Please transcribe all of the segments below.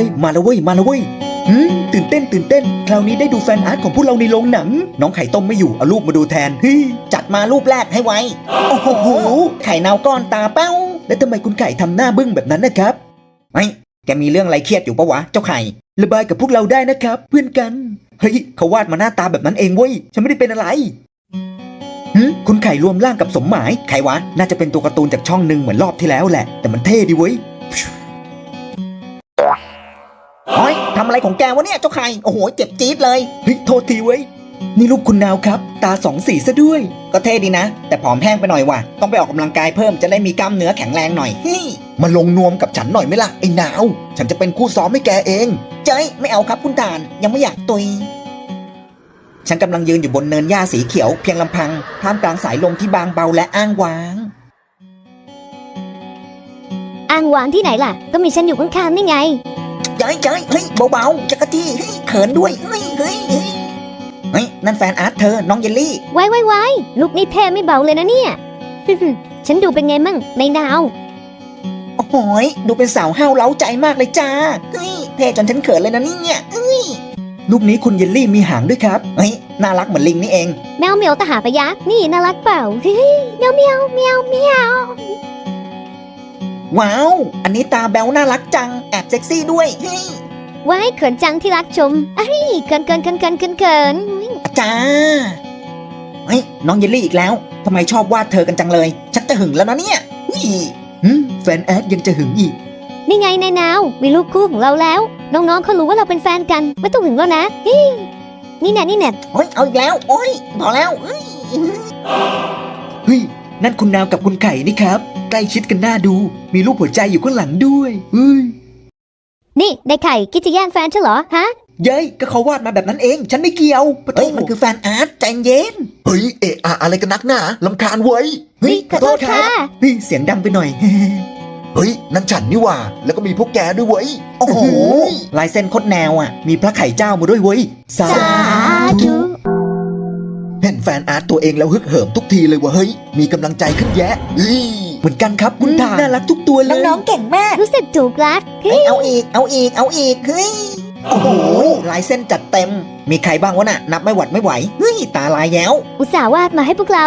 ฮ้ยมาแล้วเว้ยมาแล้วเว้ยอืมตื่นเต้นตื่นเต้น คราวนี้ได้ดูแฟนอาร์ตของพวกเราในโรงหนัง น้องไข่ต้มไม่อยู่เอารูปมาดูแทนเฮ้ยจัดมารูปแรกให้ไวโอ้โหไข่เนาก้อนตาเป้า แล้วทำไมคุณไข่ทำหน้าบึ้งแบบนั้นนะครับไม่แกมีเรื่องอะไรเครียดอยู่ปะวะเจ้าไข่ระบายกับพวกเราได้นะครับ เพื่อนกันเฮ้ยเขาวาดมาหน้าตาแบบนั้นเองเว้ยฉันไม่ได้เป็นอะไรหืคุณไข่รวมร่างกับสมหมายไข่หวานน่าจะเป็นตัวการ์ตูนจากช่องหนึ่งเหมือนรอบที่แล้วแหละ แต่มันเท่ดีเว้ย อ้ยทำอะไรของแกวะเนี่ยเจ้าไข่โอ้โห เจ็บจี๊ดเลย เฮ้ย โทษทีเว้ย นี่รูปคุณนาวครับ ตาสองสีซะด้วย ก็เท่ดีนะ แต่ผอมแห้งไปหน่อยว่ะ ต้องไปออกกำลังกายเพิ่มจะได้มีกล้ามเนื้อแข็งแรงหน่อยเฮ้ยมาลงนวมกับฉันหน่อยไหมล่ะไอ้นาว ฉันจะเป็นคู่ซ้อมให้แกเอง เจ้ยไม่เอาครับคุณตาลยังไม่อยากตุย ฉันกำลังยืนอยู่บนเนินหญ้าสีเขียวเพียงลำพังท่ามกลางสายลมที่บางเบาและอ้างว้าง อ้างวางที่ไหนล่ะ ก็มีฉันอยู่ข้างๆนี่ไง เจ้ยเจ้ยเฮ้ยเบาๆจักรจี้เฮ้ยเขินด้วยเฮ้ยเฮ้ยเฮ้ยเฮ้ยนั่นแฟนอาร์ตเธอน้องเยลลี่ ไว้ไว้ไว้ลูกนี่เท่ไม่เบาเลยนะเนี่ย ฉันดูเป็นไงมั่งในดาว โอ้โหยดูเป็นสาวห้าวเล้าใจมากเลยจ้าเฮ้ยเท่จนฉันเขินเลยนะเนี่ยเอ้ยรูปนี้คุณเยลลี่มีหางด้วยครับเฮ้ยน่ารักเหมือนลิงนี่เอง แมวเหมียวตาหาปะยักษ์นี่น่ารักเปล่าเฮ้ยเมียวเมียวเมียวเมียว ว้าว อันนี้ตาแบวน่ารักจัง แอบเซ็กซี่ด้วยเฮ้ยไว้เขินจังที่รักชมไอ้ยเขินเขินเขินเขินเขินเขินจ้าเฮ้ยน้องเยลลี่อีกแล้วทำไมชอบวาดเธอกันจังเลย ชักจะหึงแล้วนะเนี่ยเฮ้ยหืมแฟนแอดยังจะหึงอีก นี่ไงในนาวมีลูกคู่ของเราแล้ว น้องๆเขารู้ว่าเราเป็นแฟนกัน ไม่ต้องหึงแล้วนะเฮ้ยนี่แน่นี่แน่เฮ้ยเอาอีกแล้ว โอ้ยพอแล้วเฮ้ยเฮ้ย นั่นคุณนาวกับคุณไข่นี่ครับ ใกล้ชิดกันหน้าดู มีรูปหัวใจอยู่ข้างหลังด้วยเฮ้ยนี่ได้ไข่คิดจะแย่งแฟนฉันเหรอฮะ เย้ยก็เขาวาดมาแบบนั้นเอง ฉันไม่เกี่ยวปะโถเฮ้ยมันคือแฟนอาร์ตใจเย็นเฮ้ยเอะอะอะไรกันนักหนาลำคาญเว้ยเฮ้ยขอโทษค่ะเฮ้ยเสียงดังไปหน่อย เฮ้ยนั่นฉันนี่หว่า แล้วก็มีพวกแกด้วยเว้ยโอ้โหอื้อหือลายเส้นโคตรแนวอะ มีพระไข่เจ้ามาด้วยเว้ยสาสาธุ เห็นแฟนอาร์ตตัวเองแล้วฮึกเหิมทุกทีเลยว่าเฮ้ย มีกำลังใจขึ้นแยะอีเหมือนกันครับคุณทาน่ารักทุกตัวเลย น้องๆเก่งมาก รู้สึกถูกรักเฮ้ยเอาอีก เอาอีก เอาอีก เฮ้ย โอ้โห ลายเส้นจัดเต็ม มีใครบ้างวะน่ะ นับไม่หวัดไม่ไหว เฮ้ย ตาลายแย้ว อุตส่าห์วาดมาให้พวกเรา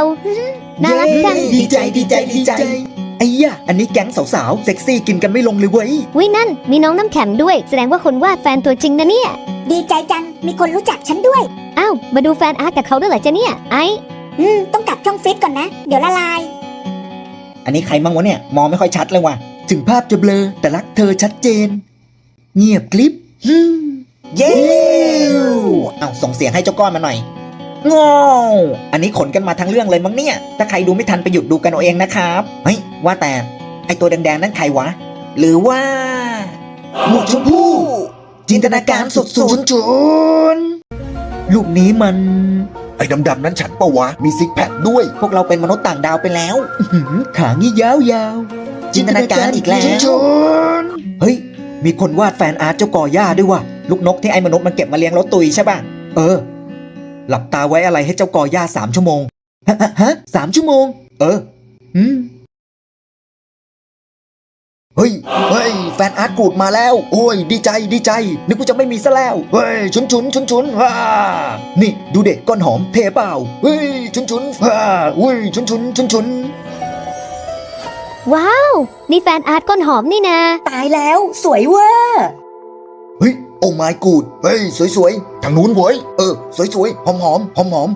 น่ารักจัง ดีใจ ดีใจ ดีใจ ไอ้ยะอันนี้แก๊งสาวๆ เซ็กซี่กินกันไม่ลงเลยเว้ยวินั่น มีน้องน้ำแข็งด้วย แสดงว่าคนวาดแฟนตัวจริงนะเนี่ย ดีใจจัง มีคนรู้จักฉันด้วย อ้าวมาดูแฟนอาร์ตกับเขาด้วยเหรอจ๊ะเนี่ยไอ้อืมต้องกลับช่องฟิตก่อนนะ เดี๋ยวละลาย อันนี้ใครบ้างวะเนี่ย มองไม่ค่อยชัดเลยว่ะ ถึงภาพจะเบลอ แต่รักเธอชัดเจน เงียบกลิบฮึมเย้เอาส่งเสียงให้เจ้าก้อนมาหน่อยงออันนี้ขนกันมาทั้งเรื่องเลยมั้งเนี่ย ถ้าใครดูไม่ทันไปหยุดดูกันเอาเองนะครับ เฮ้ย ว่าแต่ ไอตัวแดงๆ นั่นใครวะ หรือว่า หมวกชมพู่ จินตนาการสุดจุนจุน ลูกนี้มัน ไอ้ดำๆนั้นฉันปะวะ มีซิกแพคด้วยๆพวกเราเป็นมนุษย์ต่างดาวไปแล้วหืมขางี้ยาวๆจินตนาการอีกแล้วจุนจุนเฮ้ย มีคนวาดแฟนอาร์ตเจ้ากอย่าด้วยว่ะ ลูกนกที่ไอ้มนุษย์มันเก็บมาเลี้ยงแล้วตุยใช่ป่ะ เออ หลับตาไว้อะไรให้เจ้ากอย่าสามชั่วโมง ฮะฮะฮะสามชั่วโมง เออ อืม เฮ้ย เฮ้ย แฟนอาร์ตกูดมาแล้ว โอ้ย ดีใจ ดีใจ นึกว่าจะไม่มีซะแล้ว เฮ้ย ชุนชุนชุนชุนฮ่านี่ ดูเด็กก้อนหอมเทเปล่า เฮ้ย ชุนชุนฮ่าอุ้ย ชุนชุนชุนชุนว้าว นี่แฟนอาร์ตก้นหอมนี่นะ ตายแล้วสวยเวอร์เฮ้ย โอ้ my good เฮ้ย สวยๆ ทางนู้นเว้ย เออ สวยๆ หอมหอมหอมหอม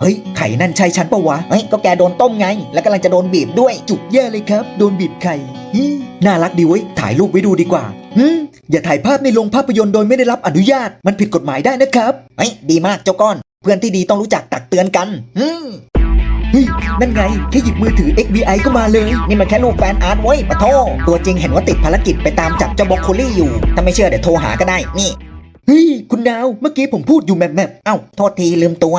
เฮ้ย ไข่นั่นใช่ฉันปะวะ เฮ้ย ก็แกโดนต้มไง แล้วกำลังจะโดนบีบด้วย จุกแย่เลยครับ โดนบีบไข่ฮึ น่ารักดีเว้ย ถ่ายรูปไว้ดูดีกว่าฮึอย่าถ่ายภาพในโรงภาพยนตร์โดยไม่ได้รับอนุญาต มันผิดกฎหมายได้นะครับ เฮ้ย ดีมากเจ้าก้อน เพื่อนที่ดีต้องรู้จักตักเตือนกันอืมเฮ้ย นั่นไง แค่หยิบมือถือ FBI ก็มาเลย นี่มันแค่รูปแฟนอาร์ตเว้ยปะโทตัวจริงเห็นว่าติดภารกิจไปตามจับเจ้าบล็อกโคลี่อยู่ ถ้าไม่เชื่อเดี๋ยวโทรหาก็ได้ นี่ เฮ้ย คุณนาว เมื่อกี้ผมพูดอยู่แมบแมบเอ้า โทษทีลืมตัว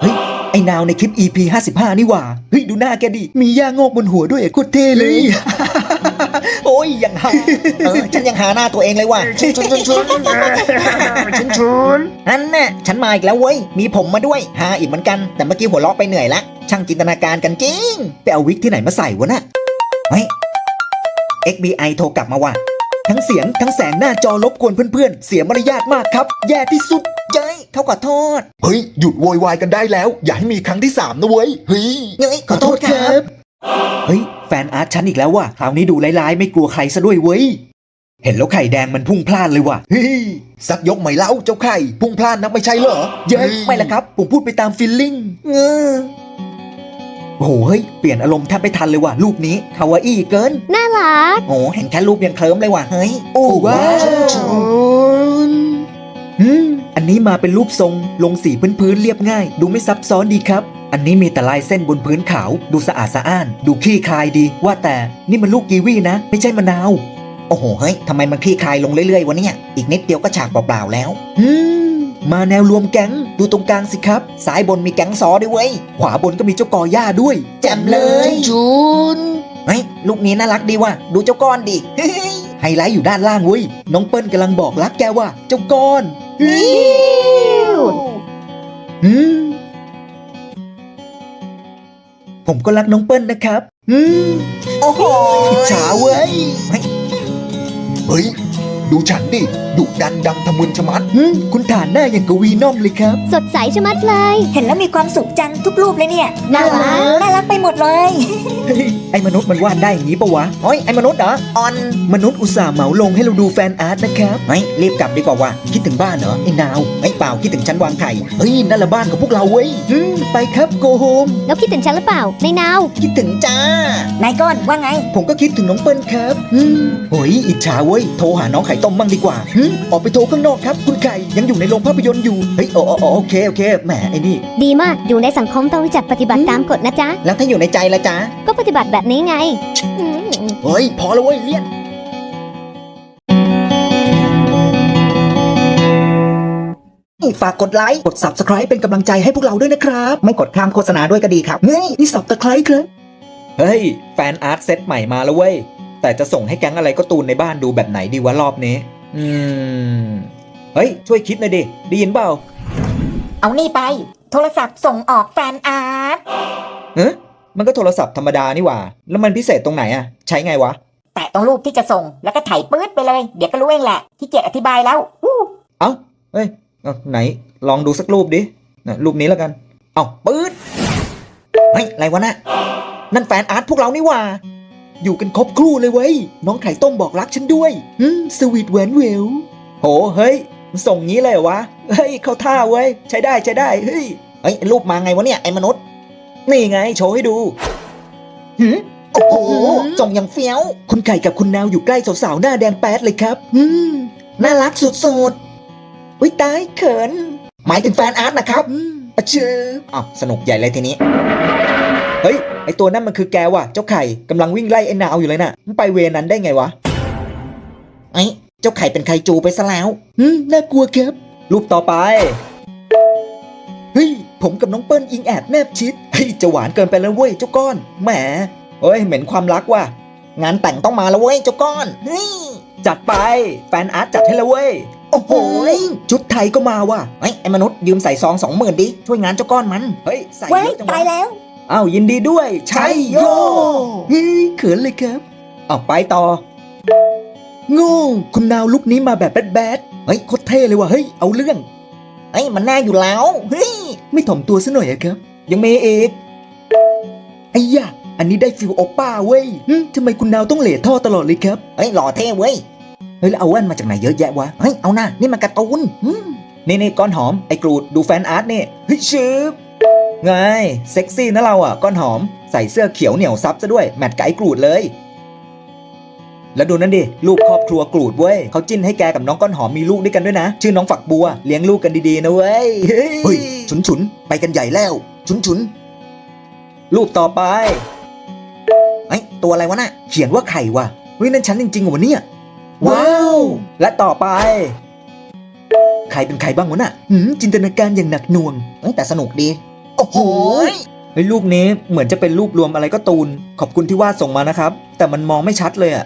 เฮ้ย ไอ้นาวในคลิป EP 55 นี่หว่า เฮ้ย ดูหน้าแกดิ มีย่างอกบนหัวด้วยโคตรเท่เลย โอ้ยอย่างฮาเออฉันยังหาหน้าตัวเองเลยว่ะชุนชุนชุนชุนชุนชุนนั่นน่ะฉันมาอีกแล้วเว้ย มีผมมาด้วยหาอีกเหมือนกัน แต่เมื่อกี้หัวเราะไปเหนื่อยละ ช่างจินตนาการกันจริง ไปเอาวิกที่ไหนมาใส่วะน่ะเฮ้ย FBI โทรกลับมาว่ะ ทั้งเสียง ทั้งแสงหน้าจอรบกวนเพื่อนๆ เสียมารยาทมากครับ แย่ที่สุดเจ้ยเขาขอโทษ เฮ้ย หยุดโวยวายกันได้แล้ว อย่าให้มีครั้งที่สามนะเว้ยเฮ้ยเฮ้ยขอโทษครับ เฮ้ย แฟนอาร์ตฉันอีกแล้วว่ะคราวนี้ดูร้ายๆ ไม่กลัวใครซะด้วยเว้ย เห็นแล้วไข่แดงมันพุ่งพล่านเลยว่ะเฮ้ยสักยกไหมเล่าเจ้าไข่ พุ่งพล่านนักไม่ใช่เหรอ เย้ยไม่ละครับ ผมพูดไปตามฟีลลิ่งเงอ โอ้โหเฮ้ยเปลี่ยนอารมณ์แทบไม่ทันเลยว่ะรูปนี้คาวาอี้เกิน น่ารัก โอ้เห็นแค่รูปยังเคลิ้มเลยว่ะเฮ้ยโอ้ว้าวอืมอันนี้มาเป็นรูปทรงลงสีพื้นๆเรียบง่าย ดูไม่ซับซ้อนดีครับ อันนี้มีแต่ลายเส้นบนพื้นขาว ดูสะอาดสะอ้าน ดูขี้คายดีว่าแต่นี่มันลูกกีวีนะ ไม่ใช่มะนาว โอ้โหเฮ้ยทำไมมันคลี่คลายลงเรื่อยๆวะเนี่ยอีกนิดเดียวก็ฉากเปล่าๆแล้วอืม มาแนวรวมแก๊ง ดูตรงกลางสิครับ ซ้ายบนมีแก๊งซอด้วยเว้ย ขวาบนก็มีเจ้ากอหญ้าด้วย แจ่มเลยจุนเฮ้ยลูกนี้น่ารักดีว่ะ ดูเจ้าก้อนดิเฮ้ยไฮไลท์อยู่ด้านล่างเว้ย น้องเปิ้ลกำลังบอกรักแกว่า เจ้าก้อนอืมผมก็รักน้องเปิ้ลนะครับ อืมโอ้โหอิจฉาเว้ย เฮ้ย ดูฉันดิดุดันดำทะมึนชะมัดอืมคุณฐานหน้าอย่างกวีนอมเลยครับ สดใสชะมัดเลย เห็นแล้วมีความสุขจังทุกรูปเลยเนี่ยน่ารัก น่ารักไปหมดเลย เฮ้ยไอ้มนุษย์มันวาดได้อย่างนี้ปะวะเฮ้ยไอ้มนุษย์เหรอออน มนุษย์อุตส่าห์เหมาลงให้เราดูแฟนอาร์ตนะครับเฮ้ยรีบกลับดีกว่าว่ะคิดถึงบ้านเหรอไอ้นาวเฮ้ยเปล่าคิดถึงชั้นวางไข่เฮ้ยนั่นละบ้านของพวกเราเว้ยอืมไปครับโกโฮมแล้วคิดถึงฉันหรือเปล่าในนาว คิดถึงจ้า นายก้อนว่าไง ผมก็คิดถึงน้องเปิ้ลครับอืมโอ้ยอิจฉาเว้ยโทรหาน้องไข่ต้มมั่งดีกว่าอืมออกไปโทรข้างนอกครับ คุณไข่ยังอยู่ในโรงภาพยนตร์อยู่ เฮ้ยอ๋ออ๋ออ๋อโอเคโอเคแหมไอ้นี่ ดีมากอยู่ในสังคมต้องรู้จักปฏิบัติตามกฎนะจ๊ะ แล้วถ้าอยู่ในใจละจ้าก็ปฏิบัติแบบนี้ไงอืมเฮ้ยพอแล้วเว้ยเลี่ยนฝากกดไลค์ กด subscribe เป็นกำลังใจให้พวกเราด้วยนะครับ ไม่กดข้ามโฆษณาด้วยก็ดีครับ เฮ้ย นี่ subscribe ครับ เฮ้ย แฟนอาร์ตเซตใหม่มาแล้วเว้ย แต่จะส่งให้แก๊งอะไรก็ตูนในบ้านดูแบบไหนดีวะรอบนี้ อืม เฮ้ย ช่วยคิดหน่อยดิ ได้ยินเปล่าเอานี่ไป โทรศัพท์ส่งออกแฟนอาร์ตเฮ้ยมันก็โทรศัพท์ธรรมดานี่หว่า แล้วมันพิเศษตรงไหนอะใช้ไงวะ แตะตรงรูปที่จะส่งแล้วก็ถ่ายปื๊ดไปเลย เดี๋ยวก็รู้เองแหละที่เกียจอธิบายแล้วอู้เอ้าเฮ้ยเอาไหน ลองดูสักรูปดิน่ะรูปนี้แล้วกัน เอาปื๊ดเฮ้ยอะไรวะน่ะนั่นแฟนอาร์ตพวกเรานี่หว่า อยู่กันครบครู่เลยเว้ย น้องไข่ต้มบอกรักฉันด้วยอืมสวีทแหวนเวลโหเฮ้ยมันส่งงี้เลยเหรอวะ เฮ้ย เข้าท่าเว้ย ใช้ได้ใช้ได้ เฮ้ยเฮ้ยรูปมาไงวะเนี่ย ไอ้มนุษย์ นี่ไง โชว์ให้ดูโอ้โหส่งอย่างเฟี้ยว คุณไข่กับคุณนาวอยู่ใกล้สาวๆหน้าแดงแป๊ดเลยครับ อืม น่ารักสุดอุ้ยตายเขินๆหมายถึงแฟนอาร์ตนะครับ อืมอะเชิบอ้าวสนุกใหญ่เลยทีนี้ เฮ้ย ไอตัวนั่นมันคือแกว่ะ เจ้าไข่กำลังวิ่งไล่ไอ้นาวอยู่เลยน่ะมันไปเวนั้นได้ไงวะ ไอ้เจ้าไข่เป็นไคจูไปซะแล้วอืมน่ากลัวครับ รูปต่อไป เฮ้ย ผมกับน้องเปิ้ลอิงแอบแนบชิด เฮ้ย จะหวานเกินไปแล้วเว้ยเจ้าก้อน แหมเฮ้ย เหม็นความรักว่ะ งานแต่งต้องมาแล้วเว้ยเจ้าก้อน เฮ้ย จัดไป แฟนอาร์ตจัดให้แล้วเว้ย โอ้โหชุดไทยก็มาว่ะ เฮ้ย ไอ้มนุษย์ยืมใส่ซองสองหมื่นดิ ช่วยงานเจ้าก้อนมัน เฮ้ย ใส่เยอะจังตายแล้ว อ้าวยินดีด้วยใช่โย เฮ้ยเขินเลยครับ เอาไปต่อโง่คุณนาวลุกนี้มาแบบแบดแบดๆเฮ้ยโคตรเท่เลยว่ะเฮ้ยเอาเรื่องเฮ้ยมันแน่อยู่แล้วเฮ้ยไม่ถ่อมตัวซะหน่อยอะครับ ยังมีอีกไอ้ยะอันนี้ได้ฟิลโอป้าเว้ยหึทำไมคุณนาวต้องเหล่ท่อตลอดเลยครับ เฮ้ยหล่อเท่เว้ย เฮ้ยแล้วเอาแว่นมาจากไหนเยอะแยะวะ เฮ้ยเอาหน้านี่มันการ์ตูนอืมนี่นี่ก้อนหอมไอ้กรูดดูแฟนอาร์ตนี่เฮ้ยชืบ ไงเซ็กซี่นะเราอะก้อนหอมใส่เสื้อเขียวเหนียวซับซะด้วยแมทกับไอ้กรูดเลย แล้วดูนั่นดิลูกครอบครัวกรูดเว้ยเขาจิ้นให้แกกับน้องก้อนหอมมีลูกด้วยกันด้วยนะ ชื่อน้องฝักบัวเลี้ยงลูกกันดีๆนะเว้ยเฮ้ยฉุนฉุนๆไปกันใหญ่แล้ว ฉุนฉุนรูปต่อไปเฮ้ยตัวอะไรวะน่ะเขียนว่าไข่ว่ะเฮ้ยนั่นฉันจริงๆเหรอวะเนี่ยว้าว และต่อไปใครเป็นใครบ้างวะน่ะหืมจินตนาการอย่างหนักหน่วงเฮ้ยแต่สนุกดีๆ โอ้โหเฮ้ยรูปนี้เหมือนจะเป็นรูปรวมอะไรก็ตูน ขอบคุณที่วาดส่งมานะครับ แต่มันมองไม่ชัดเลยอะ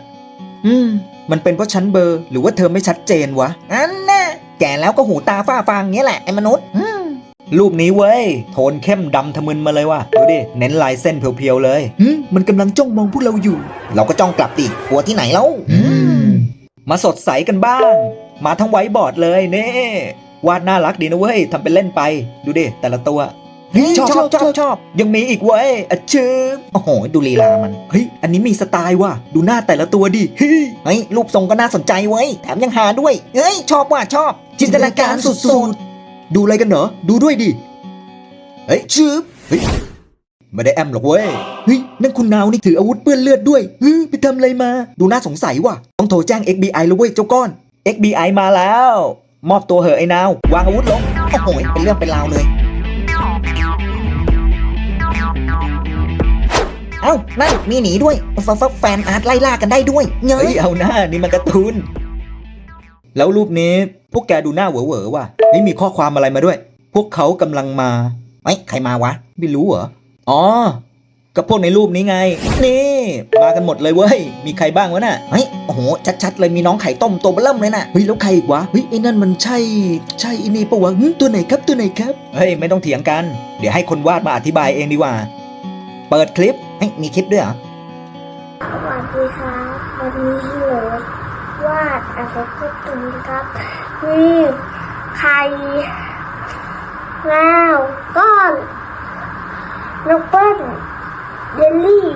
อืม มันเป็นเพราะชั้นเบอร์ หรือว่าเธอไม่ชัดเจนวะ อันน่ะ แก่แล้วก็หูตาฝ้าฟางเงี้ยแหละไอ้มนุษย์อืมรูปนี้เว้ย โทนเข้มดำทะมึนมาเลยว่ะ ดูดิ เน้นลายเส้นเพียวๆเลยอืมมันกำลังจ้องมองพวกเราอยู่ เราก็จ้องกลับดิกลัวที่ไหนแล้วอืมมาสดใสกันบ้าง มาทั้งไว้บอร์ดเลยเน่วาดน่ารักดีนะเว้ยทำเป็นเล่นไป ดูดิแต่ละตัว เฮ้ยชอบชอบชอบชอบยังมีอีกเว้ยอะชืบโอ้โห ดูลีลามัน เฮ้ย อันนี้มีสไตล์ว่ะ ดูหน้าแต่ละตัวดิเฮ้ยเฮ้ยรูปทรงก็น่าสนใจเว้ย แถมยังหาด้วย เฮ้ย ชอบว่ะชอบ จินตนาการสุดดูอะไรกันเหรอ ดูด้วยดิ เฮ้ยชืบเฮ้ยไม่ได้แอมหรอกเว้ย เฮ้ย นั่นคุณนาวนี่ถืออาวุธเปื้อนเลือดด้วยเฮ้ยไปทำอะไรมา ดูน่าสงสัยว่ะ ต้องโทรแจ้ง FBI แล้วเว้ยเจ้าก้อน FBI มาแล้ว มอบตัวเหอะไอ้นาว วางอาวุธลงๆโอ้โห เป็นเรื่องเป็นราวเลย เอ้านั่นมีหนีด้วยแฟนแฟนอาร์ตไล่ล่ากันได้ด้วยเงเฮ้ยเอาหน้านี่มันการ์ตูน แล้วรูปนี้พวกแกดูหน้าเหวอๆว่ะนี่มีข้อความอะไรมาด้วย พวกเขากำลังมาเฮ้ยใครมาวะ ไม่รู้เหรอ อ๋อก็พวกในรูปนี้ไง นี่ มากันหมดเลยเว้ย มีใครบ้างวะน่ะ เฮ้ย โอ้โห ชัดๆ เลยมีน้องไข่ต้มตัวเบลิ่มเลยน่ะ เฮ้ย แล้วใครอีกวะ เฮ้ย ไอ้นั่นมันใช่ ใช่อ้นี่ปะวะตัวไหนครับ ตัวไหนครับ เฮ้ย ไม่ต้องเถียงกัน เดี๋ยวให้คนวาดมาอธิบายเองดีกว่า เปิดคลิป ฮ้ยมีคลิปด้วยเหรอ สวัสดีครับวันนี้ฮิโรวาดอาเซกุตุนครับนี่ไข่แล้วก้อนนกเปิ้ลเยลลี่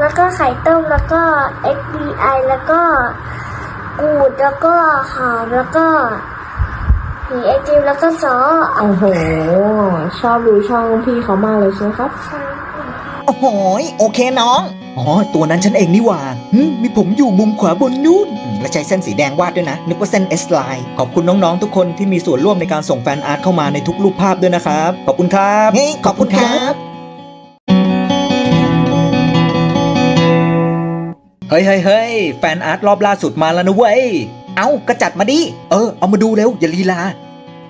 แล้วก็ไข่ต้มแล้วก็ FBI แล้วก็กูดแล้วก็หอมแล้วก็ผีไอติมแล้วก็ซอโอ้โห ชอบดูช่องพี่เขามากเลยใช่ไหมครับ ใช่ โอ้โหโอเคน้อง อ๋อ ตัวนั้นฉันเองนี่หว่าหึมีผมอยู่มุมขวาบนนู้นอืมแล้วใช้เส้นสีแดงวาดด้วยนะ นึกว่าเส้นเอสไลน์ขอบคุณน้องๆ ทุกคนที่มีส่วนร่วมในการส่งแฟนอาร์ตเข้ามาในทุกรูปภาพด้วยนะครับ ขอบคุณครับ เฮ้ยขอบคุณครับ เฮ้ยเฮ้ยเฮ้ยแฟนอาร์ตรอบล่าสุดมาแล้วนะเว้ย เอ้าก็จัดมาดิ เออ เอามาดูเร็ว อย่าลีลา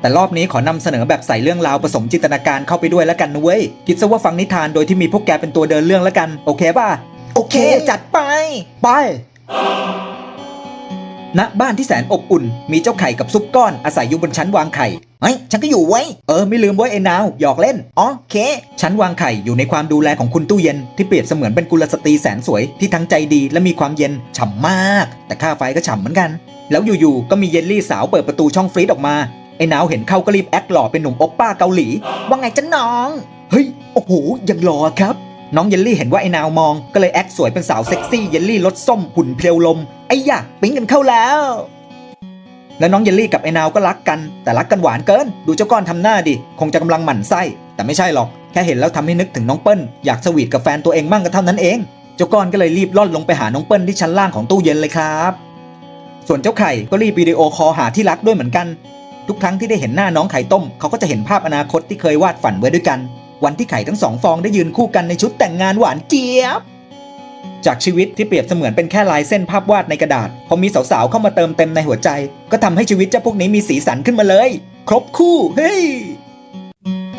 แต่รอบนี้ขอนำเสนอแบบใส่เรื่องราวผสมจินตนาการเข้าไปด้วยแล้วกันนะเว้ย คิดซะว่าฟังนิทานโดยที่มีพวกแกเป็นตัวเดินเรื่องแล้วกัน โอเคป่ะ โอเค จัดไป ไปณบ้านที่แสนอบอุ่น มีเจ้าไข่กับซุปก้อนอาศัยอยู่บนชั้นวางไข่เฮ้ยฉันก็อยู่ไว้ยเออไม่ลืมไว้ไอ้นาว หยอกเล่น อ๋อโอเค ชั้นวางไข่อยู่ในความดูแลของคุณตู้เย็น ที่เปรียบเสมือนเป็นกุลสตรีแสนสวยที่ทั้งใจดีและมีความเย็นฉ่ำมาก แต่ค่าไฟก็ฉ่ำเหมือนกัน แล้วอยู่ๆก็มีเยลลี่สาวเปิดประตูช่องฟรีดออกมา ไอ้นาวเห็นเข้าก็รีบแอคหล่อเป็นหนุ่มโอปป้าเกาหลี ว่าไงจ๊ะน้อง เฮ้ย โอ้โห ยังหล่อครับ น้องเยลลี่เห็นว่าไอ้นาวมอง ก็เลยแอคสวยเป็นสาวเซ็กซี่เยลลี่รสส้มหุ่นเพลียวลม ไอ้ยะปิ๊งกันเข้าแล้ว แล้วน้องเยลลี่กับไอ้นาวก็รักกัน แต่รักกันหวานเกิน ดูเจ้าก้อนทำหน้าดิ คงจะกำลังหมั่นไส้ แต่ไม่ใช่หรอก แค่เห็นแล้วทำให้นึกถึงน้องเปิ้ล อยากสวีทกับแฟนตัวเองมั่งก็เท่านั้นเอง เจ้าก้อนก็เลยรีบล่อนลงไปหาน้องเปิ้ลที่ชั้นล่างของตู้เย็นเลยครับ ส่วนเจ้าไข่ก็รีบวิดีโอคอลหาที่รักด้วยเหมือนกัน ทุกครั้งที่ได้เห็นหน้าน้องไข่ต้ม เขาก็จะเห็นภาพอนาคตที่เคยวาดฝันไว้ด้วยกัน วันที่ไข่ทั้งสองฟองได้ยืนคู่กันในชุดแต่งงานหวานเจี๊ยบ จากชีวิตที่เปรียบเสมือนเป็นแค่ลายเส้นภาพวาดในกระดาษ พอมีสาวๆเข้ามาเติมเต็มในหัวใจ ก็ทำให้ชีวิตเจ้าพวกนี้มีสีสันขึ้นมาเลย ครบคู่เฮ้ย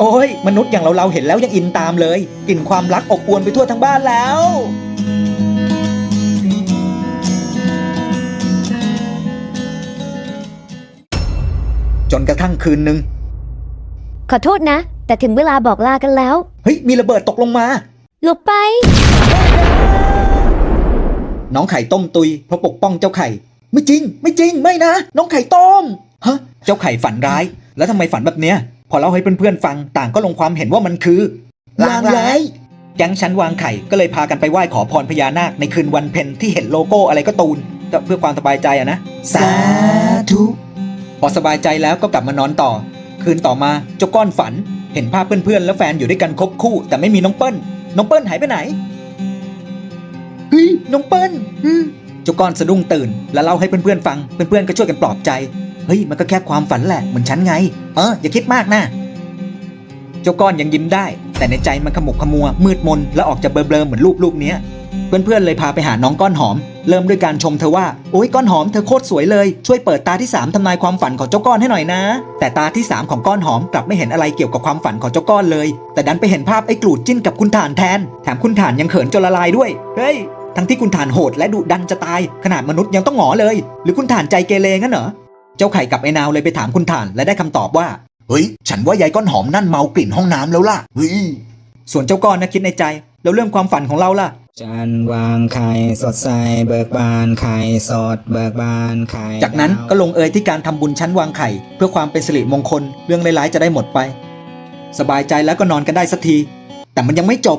โอ้ยมนุษย์อย่างเราเราเห็นแล้วยังอินตามเลยกลิ่นความรักอบอวลไปทั่วทั้งบ้านแล้ว จนกระทั่งคืนหนึ่งขอโทษนะ แต่ถึงเวลาบอกลากันแล้ว เฮ้ย มีระเบิดตกลงมา หลบไป น้องไข่ต้มตุยเพราะปกป้องเจ้าไข่ ไม่จริง ไม่จริง ไม่นะ น้องไข่ต้ม ฮะ เจ้าไข่ฝันร้าย แล้วทำไมฝันแบบเนี้ย พอเล่าให้เพื่อนๆฟัง ต่างก็ลงความเห็นว่ามันคือลางร้ายแก๊งชั้นวางไข่ก็เลยพากันไปไหว้ขอพรพญานาคในคืนวันเพ็ญที่เห็นโลโก้อะไรก็ตูนก็เพื่อความสบายใจอะนะ สาธุ พอสบายใจแล้วก็กลับมานอนต่อ คืนต่อมาเจ้าก้อนฝัน เห็นภาพเพื่อนๆ และแฟนอยู่ด้วยกันครบคู่ แต่ไม่มีน้องเปิ้ล น้องเปิ้ลหายไปไหนเฮ้ยน้องเปิ้ลอืมเจ้าก้อนสะดุ้งตื่น แล้วเล่าให้เพื่อนๆฟัง เพื่อนๆก็ช่วยกันปลอบใจ เฮ้ยมันก็แค่ความฝันแหละเหมือนฉันไง เอออย่าคิดมากนะเจ้าก้อนยังยิ้มได้ แต่ในใจมันขมุกขมัวมืดมนและออกจะเบลอๆเหมือนรูปลูกเนี้ย เพื่อนๆเลยพาไปหาน้องก้อนหอม เริ่มด้วยการชมเธอว่า โอ้ยก้อนหอมเธอโคตรสวยเลย ช่วยเปิดตาที่ 3ทำนายความฝันของเจ้าก้อนให้หน่อยนะ แต่ตาที่ 3 ของก้อนหอมกลับไม่เห็นอะไรเกี่ยวกับความฝันของเจ้าก้อนเลย แต่ดันไปเห็นภาพไอ้กรูดจิ้นกับคุณฐานแทน แถมคุณฐานยังเขินจนละลายด้วย เฮ้ย ทั้งที่คุณฐานโหดและดุดันจะตาย ขนาดมนุษย์ยังต้องหงอเลย หรือคุณฐานใจเกเรงั้นเหรอ เจ้าไข่กับไอ้นาวเลยไปถามคุณฐานและได้คำตอบว่า เฮ้ย ฉันว่ายายก้อนหอมนั่นเมากลิ่นห้องน้ำแล้วล่ะ เฮ้ย ส่วนเจ้าก้อนนะคิดในใจ แล้วเรื่องความฝันของเราล่ะ จันทร์วางไข่สดใสเบิกบานไข่สดเบิกบานไข่จากนั้นดาวก็ลงเอยที่การทำบุญชั้นวางไข่ เพื่อความเป็นสิริมงคลเรื่องร้ายๆจะได้หมดไป สบายใจแล้วก็นอนกันได้สักที แต่มันยังไม่จบ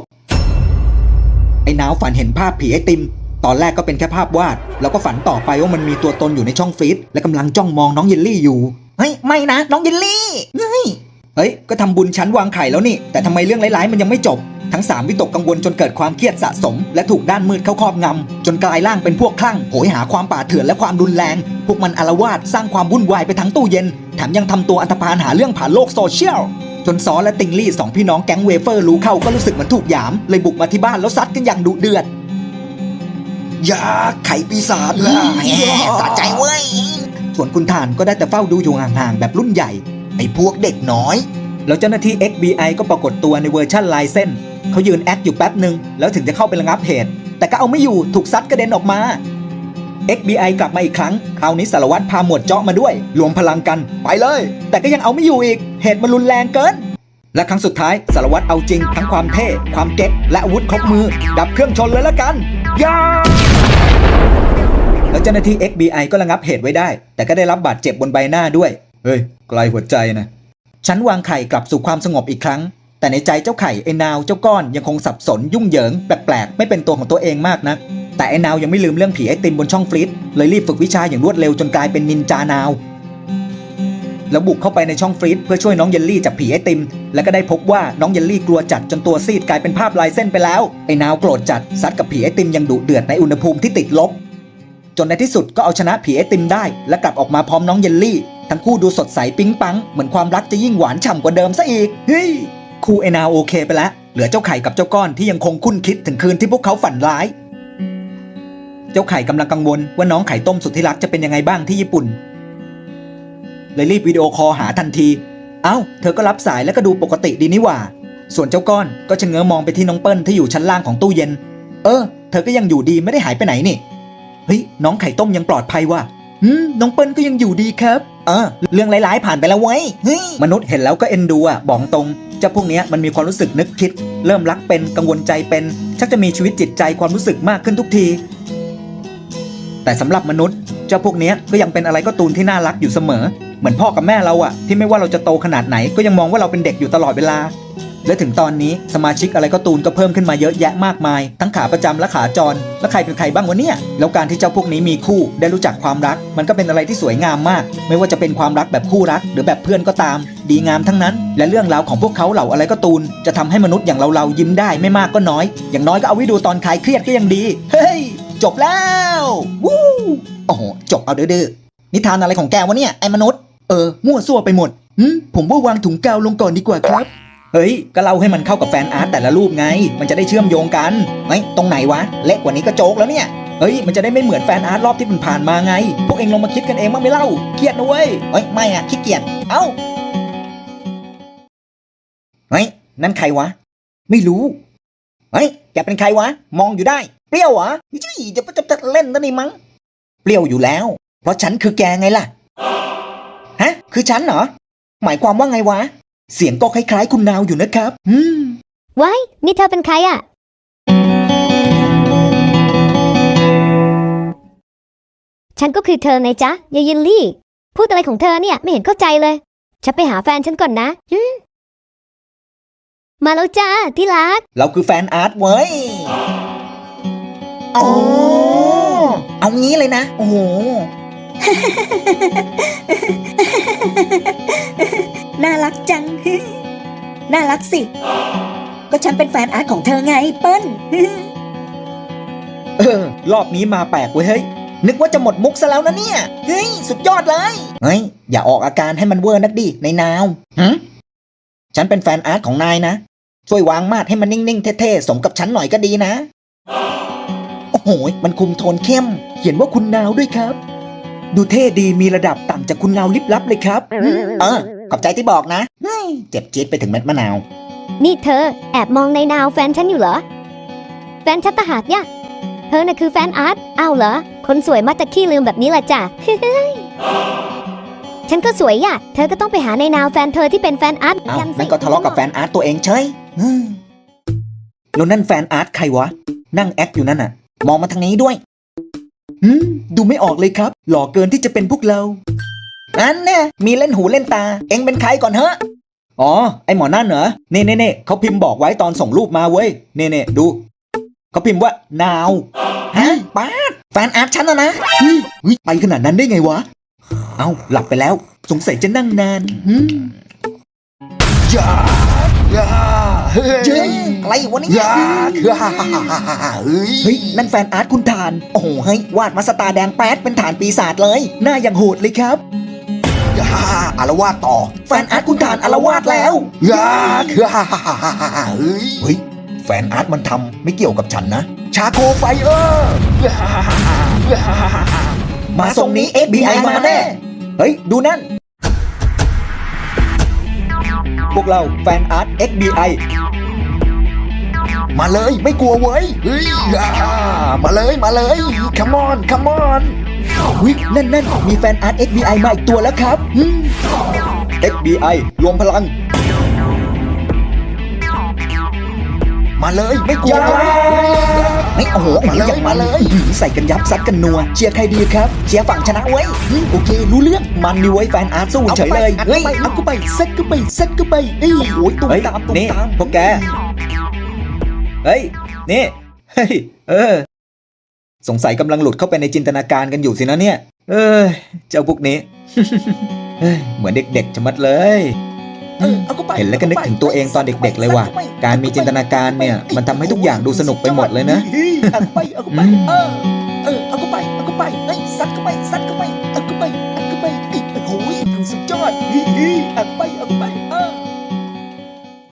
ไอ้หนาวฝันเห็นภาพผีไอติม ตอนแรกก็เป็นแค่ภาพวาด แล้วก็ฝันต่อไปว่ามันมีตัวตนอยู่ในช่องฟรีซและกำลังจ้องมองน้องเยลลี่อยู่เฮ้ยไม่นะน้องเยลลี่เฮ้ย เฮ้ย ก็ทำบุญชั้นวางไข่แล้วนี่ แต่ทำไมเรื่องร้ายๆมันยังไม่จบ ทั้งสามวิตกกังวลจนเกิดความเครียดสะสม และถูกด้านมืดเข้าครอบงำจนกลายร่างเป็นพวกคลั่ง โหยหาความป่าเถื่อนและความรุนแรง พวกมันอารวาสสร้างความวุ่นวายไปทั้งตู้เย็น แถมยังทำตัวอันธพาลหาเรื่องผ่านโลกโซเชียล จนซอและติงลี่สองพี่น้องแก๊งเวเฟอร์รู้เข้าก็รู้สึกเหมือนถูกหยาม เลยบุกมาที่บ้านแล้วซัดกันอย่างดุเดือดยาไข่ปีศาจแหมสะใจเว้ย ส่วนคุณทานก็ได้แต่เฝ้าดูอยู่ห่างๆแบบรุ่นใหญ่ ไอ้พวกเด็กน้อย แล้วเจ้าหน้าที่ FBI ก็ปรากฏตัวในเวอร์ชั่นลายเส้น เขายืนแอคอยู่แป๊บหนึ่งแล้วถึงจะเข้าไประงับเหตุ แต่ก็เอาไม่อยู่ถูกซัดกระเด็นออกมา FBI กลับมาอีกครั้ง คราวนี้สารวัตรพาหมวดเจาะมาด้วย รวมพลังกัน ไปเลย แต่ก็ยังเอาไม่อยู่อีก เหตุมันรุนแรงเกิน และครั้งสุดท้ายสารวัตรเอาจริง ทั้งความเท่ ความเก๊ก และอาวุธครบมือ ดับเครื่องชนเลยละกันยาแล้วเจ้าหน้าที่ FBI ก็ระงับเหตุไว้ได้ แต่ก็ได้รับบาดเจ็บบนใบหน้าด้วย เฮ้ย ไกลหัวใจนะชั้นวางไข่กลับสู่ความสงบอีกครั้ง แต่ในใจเจ้าไข่ไอ้นาวเจ้าก้อนยังคงสับสนยุ่งเหยิงแปลกๆไม่เป็นตัวของตัวเองมากนะแต่ไอ้นาวยังไม่ลืมเรื่องผีไอติมบนช่องฟรีซเลยรีบฝึกวิชาอย่างรวดเร็วจนกลายเป็นนินจานาว แล้วบุกเข้าไปในช่องฟรีซเพื่อช่วยน้องเยลลี่จากผีไอติม แล้วก็ได้พบว่าน้องเยลลี่กลัวจัดจนตัวซีดกลายเป็นภาพลายเส้นไปแล้ว ไอ้นาวโกรธจัดซัดกับผีไอติมยังดุเดือดในอุณหภูมิที่ติดลบ จนในที่สุดก็เอาชนะผีไอติมได้ และกลับออกมาพร้อมน้องเยลลี่ ทั้งคู่ดูสดใสปิ๊งปัง เหมือนความรักจะยิ่งหวานฉ่ำกว่าเดิมซะอีกเฮ้ยคู่ไอนาโอเคไปแล้ว เหลือเจ้าไข่กับเจ้าก้อนที่ยังคงคุ้นคิดถึงคืนที่พวกเขาฝันร้าย เจ้าไข่กำลังกังวลว่าน้องไข่ต้มสุดที่รักจะเป็นยังไงบ้างที่ญี่ปุ่น เลยรีบวิดีโอคอลหาทันที เอ้า เธอก็รับสายแล้วก็ดูปกติดีนี่หว่า ส่วนเจ้าก้อนก็ชะเง้อมองไปที่น้องเปิ้ลที่อยู่ชั้นล่างของตู้เย็น เออ เธอก็ยังอยู่ดีไม่ได้หายไปไหนนี่ เฮ้ย น้องไข่ต้มยังปลอดภัยว่ะ อืม น้องเปิ้ลก็ยังอยู่ดีครับ เออ เรื่องร้ายๆผ่านไปแล้วเว้ยเฮ้ยมนุษย์เห็นแล้วก็เอ็นดูอะบอกตรงเจ้าพวกเนี้ยมันมีความรู้สึกนึกคิด เริ่มรักเป็นกังวลใจเป็น ชักจะมีชีวิตจิตใจความรู้สึกมากขึ้นทุกที แต่สำหรับมนุษย์ เจ้าพวกเนี้ยก็ยังเป็นอะไรก็ตูนที่น่ารักอยู่เสมอ เหมือนพ่อกับแม่เราอะ ที่ไม่ว่าเราจะโตขนาดไหนก็ยังมองว่าเราเป็นเด็กอยู่ตลอดเวลา และถึงตอนนี้สมาชิกอะไรก็ตูนก็เพิ่มขึ้นมาเยอะแยะมากมาย ทั้งขาประจำและขาจร แล้วใครเป็นใครบ้างวะเนี่ย แล้วการที่เจ้าพวกนี้มีคู่ได้รู้จักความรัก มันก็เป็นอะไรที่สวยงามมาก ไม่ว่าจะเป็นความรักแบบคู่รัก หรือแบบเพื่อนก็ตาม ดีงามทั้งนั้น และเรื่องราวของพวกเขาเหล่าอะไรก็ตูน จะทำให้มนุษย์อย่างเราเรายิ้มได้ไม่มากก็น้อย อย่างน้อยก็เอาไว้ดูตอนคลายเครียดก็ยังดี เฮ้ยจบแล้ววู้โอ้โหจบเอาเด้อๆนิทานอะไรของแกวะเนี่ยไอ้มนุษย์เออมั่วซั่วไปหมดหืมผมว่าวางถุงกาวลงก่อนดีกว่าครับ เฮ้ย ก็เล่าให้มันเข้ากับแฟนอาร์ตแต่ละรูปไง มันจะได้เชื่อมโยงกันเฮ้ยตรงไหนวะ เละกว่านี้ก็โจกแล้วเนี่ย เฮ้ย มันจะได้ไม่เหมือนแฟนอาร์ตรอบที่มันผ่านมาไง พวกเองลองมาคิดกันเองบ้างไม่เล่า เครียดนะเว้ย เฮ้ย ไม่อะขี้เกียจ เอ้า เฮ้ย นั่นใครวะ ไม่รู้ เฮ้ย แกเป็นใครวะ มองอยู่ได้ เปรี้ยวเหรอจี้จะจะจะเล่นนะนี่มั้ง เปรี้ยวอยู่แล้ว เพราะฉันคือแกไงล่ะ ฮะ คือฉันเหรอ หมายความว่าไงวะ เสียงก็คล้ายๆคุณนาวอยู่นะครับอืม ว้ายนี่เธอเป็นใครอะฉันก็คือเธอไงจ๊ะยายยินลี่ พูดอะไรของเธอเนี่ยไม่เห็นเข้าใจเลย ฉันไปหาแฟนฉันก่อนนะหืมมาแล้วจ้าที่รัก เราคือแฟนอาร์ตเว้ยอ๋อเอางี้เลยนะ โอ้โห น่ารักจัง น่ารักสิ ก็ฉันเป็นแฟนอาร์ตของเธอไงเปิ้ลเออ รอบนี้มาแปลกเว้ยเฮ้ย นึกว่าจะหมดมุกซะแล้วนะเนี่ย เฮ้ย สุดยอดเลย เฮ้ย อย่าออกอาการให้มันเวอร์นักดิในนาวหึฉันเป็นแฟนอาร์ตของนายนะ ช่วยวางมาดให้มันนิ่ง ๆ เท่ ๆ สมกับฉันหน่อยก็ดีนะ โอ้โห มันคุมโทนเข้ม เขียนว่าคุณนาวด้วยครับ ดูเท่ดีมีระดับต่างจากคุณนาวลิบลับเลยครับเออ ขอบใจที่บอกนะเฮ้ยเจ็บจี๊ดไปถึงเม็ดมะนาว นี่เธอแอบมองในนาวแฟนฉันอยู่เหรอ แฟนชัตตหาดเนี่ยเธอน่ะคือแฟนอาร์ตอ้าวเหรอ คนสวยมักจะขี้ลืมแบบนี้แหละจ้ะ ฉันก็สวยอะเธอก็ต้องไปหาในนาวแฟนเธอที่เป็นแฟนอาร์ตเอ้ากันสินั่นก็ทะเลาะกับแฟนอาร์ตตัวเองเฉยอืมแล้วนั่นแฟนอาร์ตใครวะ นั่งแอคอยู่นั่นน่ะ มองมาทางนี้ด้วย หืม ดูไม่ออกเลยครับ หล่อเกินที่จะเป็นพวกเรา อันเนี่ยมีเล่นหูเล่นตา เอ็งเป็นใครก่อนเฮ้อ๋อ ไอหมอนั่นเหรอเน่เน่เน่เขาพิมพ์บอกไว้ตอนส่งรูปมาเว้ย เน่เน่ดู เขาพิมพ์ว่านาวฮะป้าดแฟนอาร์ตฉันนะนะเฮ้ยเฮ้ยไปขนาดนั้นได้ไงวะ เอ้า หลับไปแล้ว สงสัยจะนั่งนานหืมอย่าอย่าเฮ้ยเจ๊อะไรวะเนี่ยอย่าอย่าเฮ้ยเฮ้ยนั่นแฟนอาร์ตคุณทาน โอ้โหเฮ้ยวาดมาสตาร์แดงแป๊ดเป็นฐานปีศาจเลย หน้าอย่างโหดเลยครับอ ย่าอารวาสต่อ แฟนอาร์ตคุณฐานอารวาสแล้วย่าอย่าเฮ้ยเฮ้ยแฟนอาร์ตมันทำไม่เกี่ยวกับฉันนะ ชาโคไฟเออร์อย่าอย่มาทรงนี้ FBI มาแน่ เฮ้ย ดูนั่น พวกเราแฟนอาร์ต FBI มาเลยไม่กลัวเว้ยเฮ้ยมาเลยมาเลย come on come on วินั่นนั่นมีแฟนอาร์ต FBI มาอีกตัวแล้วครับอืม FBI รวมพลัง มาเลยไม่กลัวอย่าเว้ยไม่โอ้โหมาเลยอย่างมาเลยหืมใส่กันยับซัดกันนัวเชียร์ใครดีครับเชียร์ฝั่งชนะเว้ยอืมโอเค รู้เรื่องมันนี่ไว้ยแฟนอาร์ตสู้เฉยเลยเอาไปเฮ้ยเอาไปเอาก็ไปซัดก็ไปซัดก็ไปเอ้ยโอ้ยตุ้มตามตุ้มตามพวกแกเฮ้ยนี่เฮ้ยเออ สงสัยกำลังหลุดเข้าไปในจินตนาการกันอยู่สินะเนี่ย เออเจ้าพวกนี้ เฮ้ย เหมือนเด็กๆชะมัดเลย เออเอาก็ไปเห็นแล้วก็นึกถึงตัวเองตอนเด็ก ๆ เลยว่ะ การมีจินตนาการเนี่ย มันทำให้ทุกอย่างดูสนุกไปหมดเลยนะ เอาก็ไปเอาก็ไปอืมเออเออเอาก็ไปเอาก็ไปเฮ้ยซัดก็ไปซัดก็ไปเอาก็ไปเอาก็ไปเอ้ยโอ้โหสุดยอดเฮ้ยเฮ้ยเอา